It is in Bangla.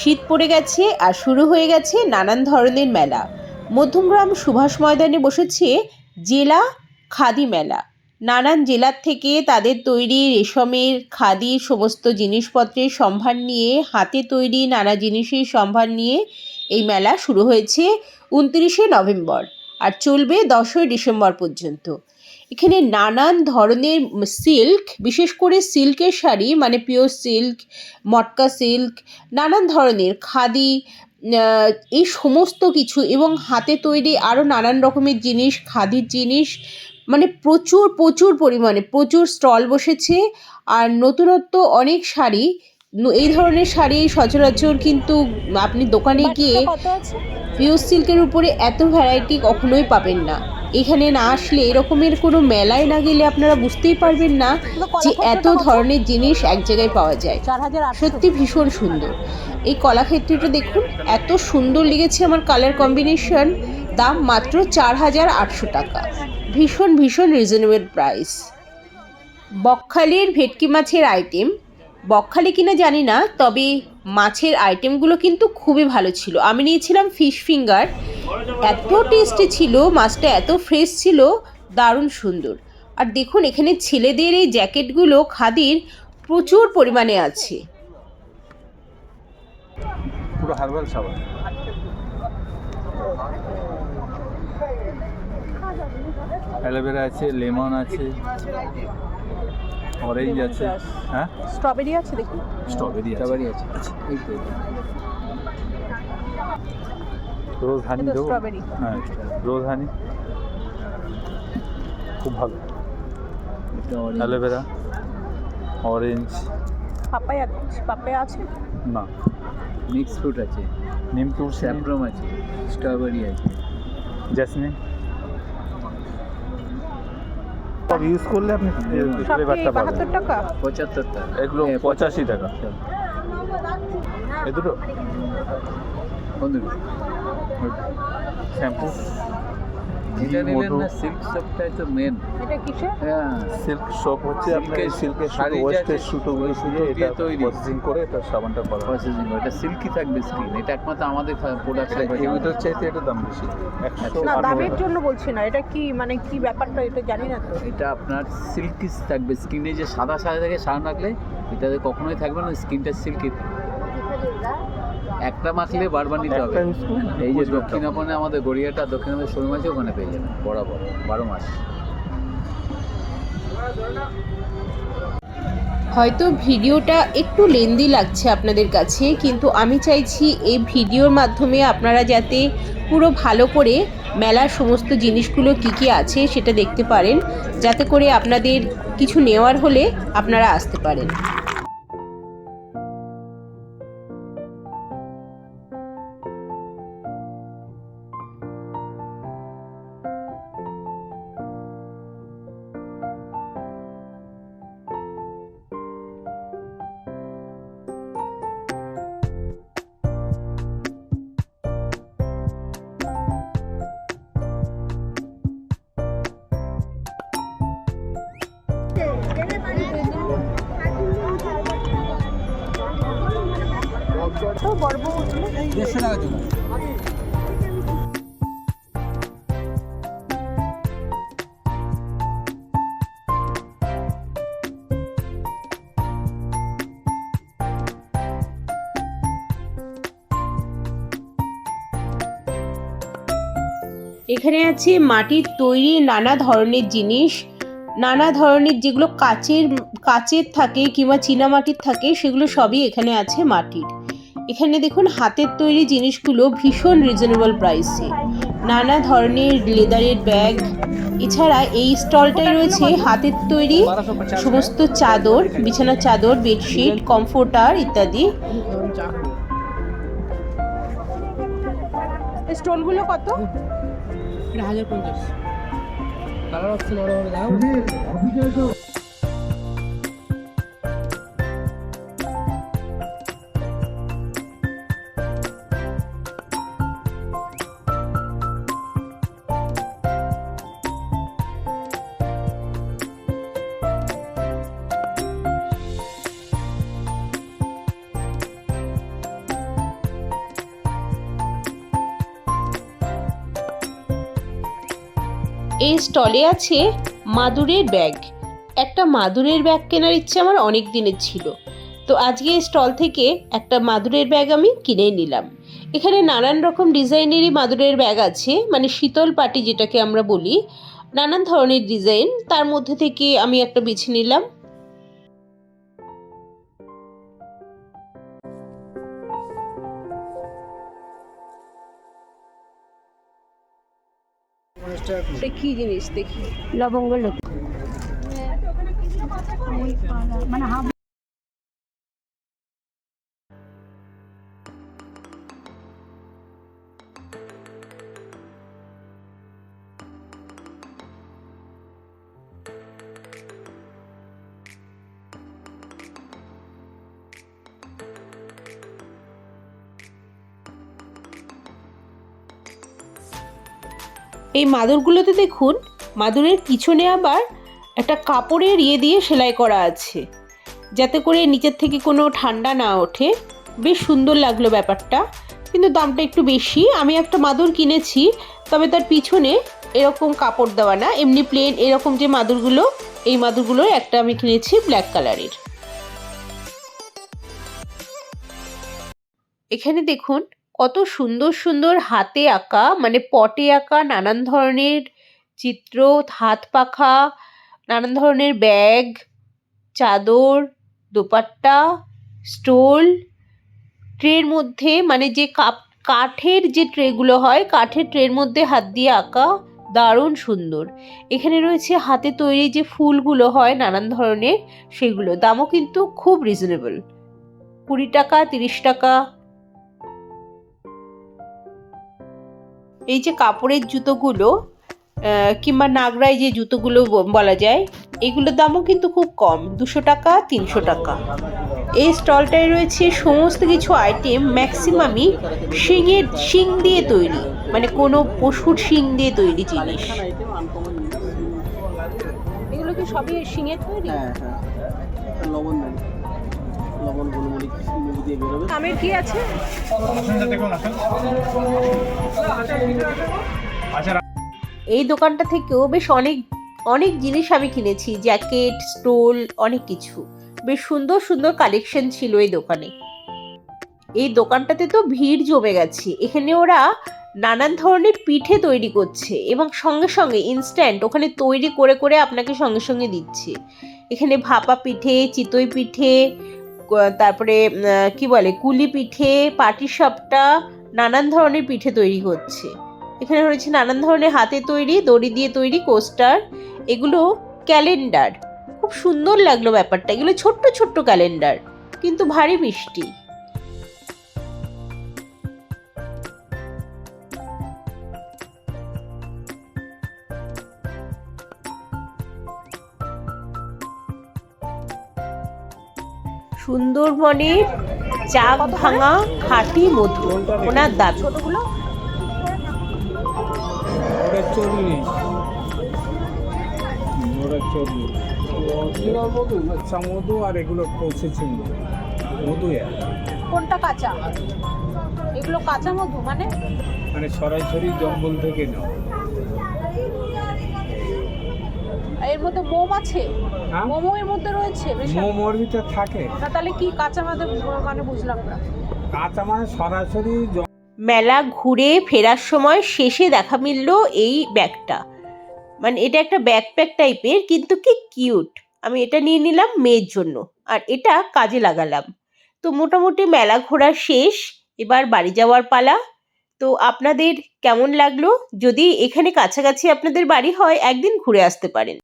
শীত পড়ে গেছে আর শুরু হয়ে গেছে নানান ধরনের মেলা। মধ্যমগ্রাম সুভাষ ময়দানে বসেছে জেলা খাদি মেলা। নানান জেলার থেকে তাদের তৈরি রেশমের, খাদি সমস্ত জিনিসপত্রের সম্ভার নিয়ে, হাতে তৈরি নানা জিনিসের সম্ভার নিয়ে এই মেলা শুরু হয়েছে উনত্রিশে নভেম্বর আর চলবে দশই ডিসেম্বর পর্যন্ত। এখানে নানান ধরনের সিল্ক বিশেষ করে সিল্কের শাড়ি মানে পিওর সিল্ক মটকা সিল্ক নানান ধরনের খাদি এই সমস্ত কিছু এবং হাতে তৈরি আরও নানান রকমের জিনিস, খাদির জিনিস মানে প্রচুর প্রচুর পরিমাণে, প্রচুর স্টল বসেছে। আর নতুনত্ব অনেক শাড়ি এই ধরনের শাড়ি সচরাচর কিন্তু আপনি দোকানে গিয়ে পিওর সিল্কের উপরে এত ভ্যারাইটি কখনোই পাবেন না। এখানে না আসলে এরকমের কোনো মেলায় না গেলে আপনারা বুঝতেই পারবেন না যে এত ধরনের জিনিস এক জায়গায় পাওয়া যায়। চার হাজার সত্যি ভীষণ সুন্দর। এই কলাক্ষেত্রটা দেখুন এত সুন্দর লেগেছে আমার কালার কম্বিনেশন। দাম মাত্র চার হাজার আটশো টাকা। ভীষণ ভীষণ রিজনেবল প্রাইস বকখালির ভেটকি মাছের আইটেম বকখালি কিনা জানি না, তবে মাছের আইটেমগুলো কিন্তু খুবই ভালো ছিল। আমি নিয়েছিলাম ফিশ ফিঙ্গার এত টেস্টি ছিল, মাছটা এত ফ্রেশ ছিল, দারুণ সুন্দর। আর দেখুন, এখানে ছেলেদের এই জ্যাকেটগুলো খাদির প্রচুর পরিমাণে আছে। অ্যালোভেরা আছে, লেমন আছে। অরেঞ্জ আছে। হ্যাঁ? স্ট্রবেরি আছে দেখুন স্ট্রবেরি স্ট্রবেরি আছে। এই তো রোজ হানি দেবো। হ্যাঁ রোজ হানি খুব ভালো। অ্যালোভেরা অরেঞ্জ পাপায়া পাপায়া আছে? না। মিক্স ফ্রুট আছে। নিম তুলসী স্যাফ্রম আছে। স্ট্রবেরি আছে। জেসমিন সব ইউজ করলে আপনি ফ্লেভারটা পাবেন। বাহাত্তর টাকা? পঁচাত্তর টাকা। এগুলো এ, পঁচাশি টাকা। এ দুটো? বন্ধু শ্যাম্পু। এটা নিলেন না সিল্ক সবটাই তো মেন এটা কিসে হ্যাঁ। সিল্ক শপ হচ্ছে আপনার সিল্কের ওয়েস্টের সুতোগুলো এটা প্রসেসিং করে এটা সাবানটা করা প্রসেসিং এটা সিল্কি থাকবে স্কিন এটা একমাত্র আমাদের প্রোডাক্ট এটা এগুলোর চাইতে এটা দাম বেশি না দামের জন্য বলছি না এটা কি মানে কি ব্যাপারটা এটা জানি না তো। এটা আপনার সিল্কি থাকবে স্কিনে যে সাদা সাদা থাকে সাদা রাখলে এটাতে কখনোই থাকবে না স্কিনটা সিল্কি একটা মাখলে বারবার নিতে হবে। এই যে বুঝবেন দক্ষিণাপনে আমাদের গড়িয়াটা দক্ষিণাপনে শোরুম আছে ওখানে পেয়ে যাবেন বরাবর বারো মাস। হয়তো ভিডিওটা একটু লেন্দি লাগছে আপনাদের কাছে কিন্তু আমি চাইছি এই ভিডিওর মাধ্যমে আপনারা যাতে পুরো ভালো করে মেলার সমস্ত জিনিসগুলো কি কি আছে সেটা দেখতে পারেন যাতে করে আপনাদের কিছু নেওয়ার হলে আপনারা আসতে পারেন। দেড়শো টাকা জন্য। এখানে আছে মাটির তৈরি নানা ধরনের জিনিস, নানা ধরনের যেগুলো কাচের কাচের থাকে কিংবা চীনামাটির থাকে, সেগুলো সবই এখানে আছে মাটির। এখানে দেখুন হাতের তৈরি জিনিসগুলো ভীষণ রিজনেবল প্রাইসে নানা ধরনের লেদারের ব্যাগ এছাড়া এই স্টলটায় রয়েছে হাতের তৈরি সমস্ত চাদর বিছানার চাদর বেডশিট কমফোর্টার ইত্যাদি। স্টলগুলো কত? হাজার পঞ্চাশ। এই স্টলে আছে মাদুরের ব্যাগ। একটা মাদুরের ব্যাগ কেনার ইচ্ছে আমার অনেক দিনের ছিল। তো আজকে এই স্টল থেকে একটা মাদুরের ব্যাগ আমি কিনে নিলাম। এখানে নানান রকম ডিজাইনেরই মাদুরের ব্যাগ আছে মানে শীতল পাটি যেটাকে আমরা বলি। নানান ধরনের ডিজাইন, তার মধ্যে থেকে আমি একটা বেছে নিলাম। কি জিনিস দেখি। লবঙ্গ লতি। এই মাদুরগুলোতে দেখুন, মাদুরের পিছনে আবার একটা কাপড়ের ইয়ে দিয়ে সেলাই করা আছে। যাতে করে নিচের থেকে কোনো ঠান্ডা না ওঠে। বেশ সুন্দর লাগল ব্যাপারটা। কিন্তু দামটা একটু বেশি। আমি একটা মাদুর কিনেছি, তবে তার পিছনে এরকম কাপড় দেওয়া না। এমনি প্লেন এরকম যে মাদুরগুলো, এই মাদুরগুলোর একটা আমি কিনেছি ব্ল্যাক কালারের এখানে দেখুন কত সুন্দর সুন্দর হাতে আঁকা মানে পটে আঁকা নানান ধরনের চিত্র, হাত পাখা, নানান ধরনের ব্যাগ, চাদর, দোপাট্টা, স্টোল, ট্রের মধ্যে মানে যে কাপ, কাঠের যে ট্রেগুলো হয়, কাঠের ট্রের মধ্যে হাত দিয়ে আঁকা দারুণ সুন্দর। এখানে রয়েছে হাতে তৈরি যে ফুলগুলো হয় নানান ধরনের, সেগুলো। দামও কিন্তু খুব রিজনেবল কুড়ি টাকা, তিরিশ টাকা এই যে কাপড়ের জুতোগুলো কিংবা নাগরাই যে জুতোগুলো ব- বলা যায় এগুলোর দামও কিন্তু খুব কম দুশো টাকা তিনশো টাকা। এই স্টলটায় রয়েছে সমস্ত কিছু আইটেম ম্যাক্সিমামই শিঙের শিং দিয়ে তৈরি মানে কোনো পশুর শিং দিয়ে তৈরি জিনিস। এগুলো কি সবই শিঙের তৈরি? হ্যাঁ হ্যাঁ। লবণ দেন লবণ দিয়ে বেরোবে। আমের কি আছে? এই দোকানটা থেকেও বেশ অনেক অনেক জিনিস আমি কিনেছি, জ্যাকেট, স্টোল, অনেক কিছু। বেশ সুন্দর সুন্দর কালেকশন ছিল এই দোকানে। এই দোকানটাতে তো ভিড় জমে গেছে। এখানে ওরা নানান ধরনের পিঠে তৈরি করছে এবং সঙ্গে সঙ্গে ইনস্ট্যান্ট ওখানে তৈরি করে করে আপনাকে সঙ্গে সঙ্গে দিচ্ছে। এখানে ভাপা পিঠে, চিতই পিঠে তারপরে কি বলে, কুলি পিঠে পাটিসাপটা নানান ধরনের পিঠে তৈরি করছে। এখানে রয়েছে নানান ধরনের হাতে তৈরি, দড়ি দিয়ে তৈরি কোস্টার। এগুলো ক্যালেন্ডার। খুব সুন্দর লাগল ব্যাপারটা। এগুলো ছোট্ট ছোট্ট ক্যালেন্ডার। কিন্তু ভারী মিষ্টি। সুন্দরবনের চাক ভাঙা খাঁটি মধু ওনার দাবি। অরিজিনাল মধু আচ্ছা আর এগুলো প্রসেসিং মধু। আর কোনটা কাঁচা? এগুলো কাঁচা মধু মানে? মানে সরাসরি জঙ্গল থেকে নেওয়া। এর মধ্যে মোম আছে? হ্যাঁ? মোমো এর মধ্যে রয়েছে? মোমোর ভিতর থাকে। না তাহলে কি কাঁচা মধ্যে মানে বুঝলাম না। কাঁচা মানে সরাসরি মেলা ঘুরে ফেরার সময় শেষে দেখা মিলল এই ব্যাগটা। মানে এটা একটা ব্যাকপ্যাক টাইপের কিন্তু কি কিউট আমি এটা নিয়ে নিলাম মেয়ের জন্য আর এটা কাজে লাগালাম। তো মোটামুটি মেলা ঘোরা শেষ এবার বাড়ি যাওয়ার পালা। তো আপনাদের কেমন লাগল? যদি এখানে কাছাকাছি আপনাদের বাড়ি হয় একদিন ঘুরে আসতে পারেন।